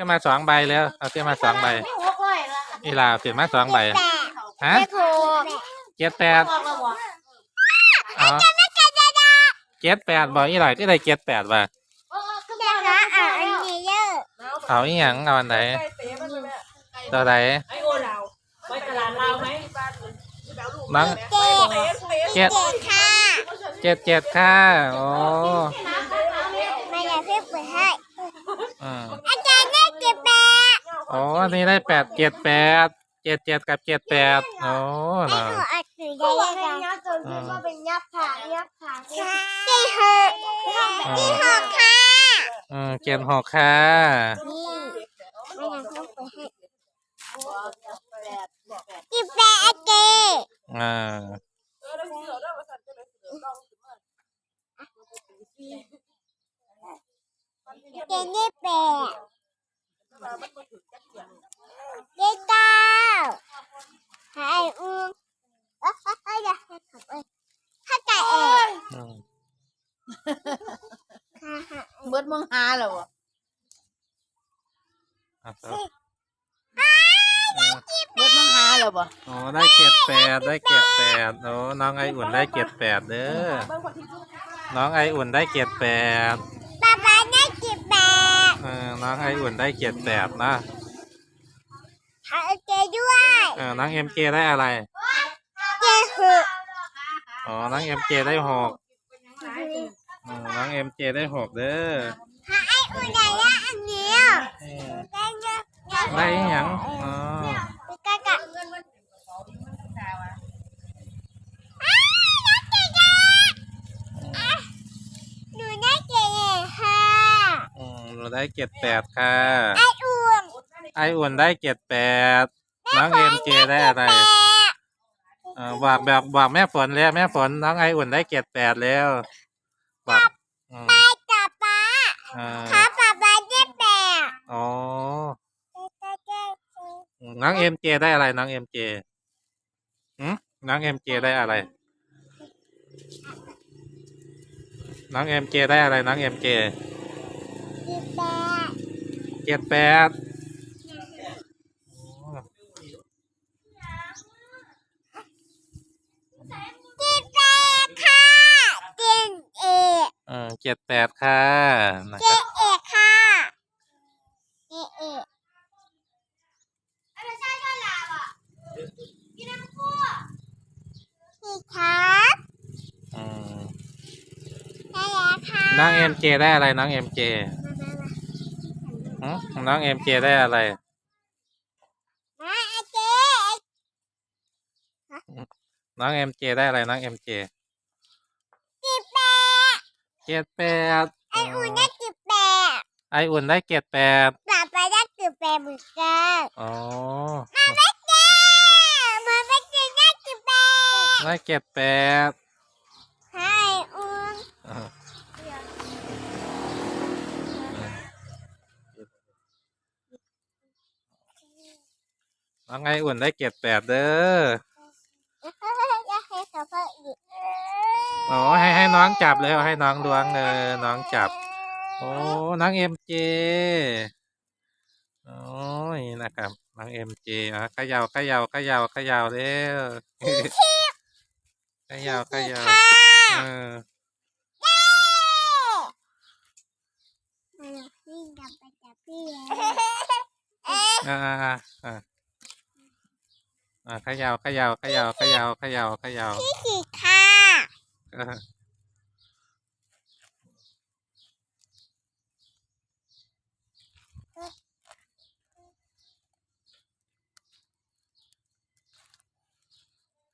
ขึ้นมาสองใบแล้วเอาขึ้นมาสองใบไม่หัวก้อยละอีลาขึ้นมาสองใบแปดฮะเลขหกเจ็ดแปดอ๋อเจ็ดแปดบอกอีหลาที่ได้เจ็ดแปดว่ะเออคือเดี๋ยวนะอ่าอันนี้เยอะเอาอีหยังเอาอันไหนตัวไหนไอโอดาไปตลาดลามน้องเจ็ดเจ็ดเจ็ดค่ะเจ็ดเจ็ดค่ะโอ้ ไม่อยากเพิ่มเปิดให้ อืม อาจารย์ได้เจ็ดแป ดโอ้อันนี้ได้แปดเจ็ดแปดเจ็ดเจ็ดกับเจ็ดแปดโอ้ให้น่ะหนูอ่านสื่อก็ได้บอกยังให้ไงยักษ์จนคิดว่าเป็นยักษ์ขายักษ์ขาเจ็ดหกเจ็ดหกค่ะอืมเจ็ดหกค่ะนี่ไม่อยากเพิ่มเปิดให้อีแปดอาเจอ่าเจนนี่แปด เลขเก้าหายอุ้มเอ้ยเอ้ยอย่าให้ขับเอ้ยถ้าไก่เองอืมค่ะค่ะเบิดมึงหาแล้วอะเอาต่อเบิดมึงหาแล้วบ่โอ้ได้เจ็ดแปดได้เจ็ดแปดโอ้น้องไออุ่นได้เจ็ดแปดเด้อน้องไออุ่นได้เจ็ดแปด เออน้องไออุ่นได้เจ็ดแปดนะหาเจด้วยเออน้องเอ็มเจได้อะไรเจหกอ๋อน้องเอ็มเจได้หกอืมน้องเอ็มเจได้หกเด้อหาไอ้อุ่นใหญ่ละอันเนี้ยอืมได้เยอะได้อีหยังอ๋อ ไปกะกะอ้าวได้เจ๊จ้าอะหนูได้เจ๊ค่ะ อืมเรา ได้เจ็ดแปดค่ะ ไอ้อุ่นไออุ่นได้เจ็ดแปดน้องเอ็มเจได้อะไรแปดเออบอกแบบบอกแม่ฝนแล้ว แม่ฝนน้องไออุ่นได้เจ็ดแปดแล้วบอกอืมไปกับป๊าเออค่ะป๊าป๊าได้แปดอ๋อเจ๊เจ๊เจ๊น้องเอ็มเจได้อะไรน้องเอ็มเจอืมน้องเอ็มเจได้อะไร น้องเอ็มเจได้อะไรน้องเอ็มเจกี่ แปดเจ็ดแปดกี่แปดค่ะเจนเอกเออเจ็ดแปดค่ะนะเจครับเอกค่ะเจเอกพี่ครับอืมได้แล้วค่ะ น้องเอ็มเจได้อะไรน้องเอ็มเจมามามา น้องเอ็มเจได้อะไรมาอาเจน้องเอ็มเจได้อะไร น้องเอ็มเจกี่แปดเจ็ดแปดไออุ่นได้กี่แปดไออุ่นได้เจ็ดแปดป๊าป๊าได้กี่แปดเหมือนกันอ๋อเจ๊มันไม่เจได้กี่แปดได้เจ็ดแปด ให้อุ่น อ่า น้องไออุ่นได้เจ็ดแปดเด้ออยากให้เขาเพิ่มอีกโอ้ให้ให้น้องจับเลยให้น้องล้วงเออน้องจับ โอ้น้องเอ็มเจโอ้ยนะครับน้องเอ็มเจอะขยาเขยาเขยาเขย่าเร็วเขยาเขย่าค่ะเออมาพี่ดับไปจับพี่อ่าอ่า อ่าอ่าอ่าเขย่าเขย่าเขย่าเขย่าเขย่าเขย่าพี่ขีดค่ะเออ